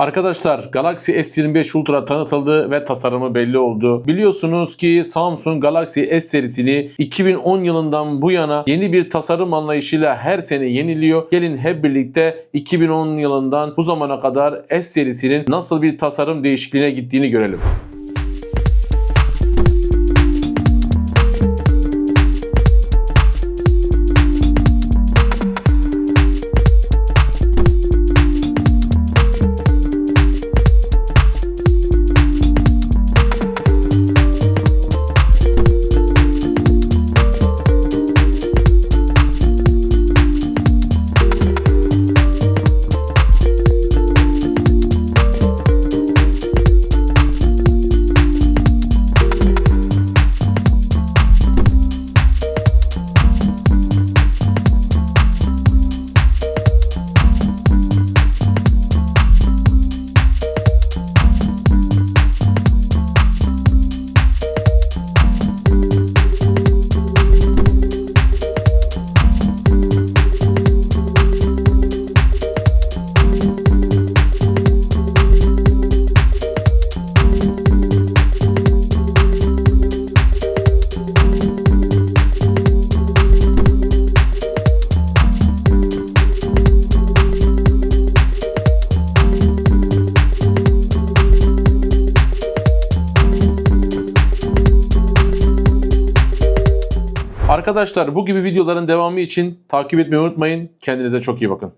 Arkadaşlar Galaxy S25 Ultra tanıtıldı ve tasarımı belli oldu. Biliyorsunuz ki Samsung Galaxy S serisini 2010 yılından bu yana yeni bir tasarım anlayışıyla her sene yeniliyor. Gelin hep birlikte 2010 yılından bu zamana kadar S serisinin nasıl bir tasarım değişikliğine gittiğini görelim. Arkadaşlar bu gibi videoların devamı için takip etmeyi unutmayın. Kendinize çok iyi bakın.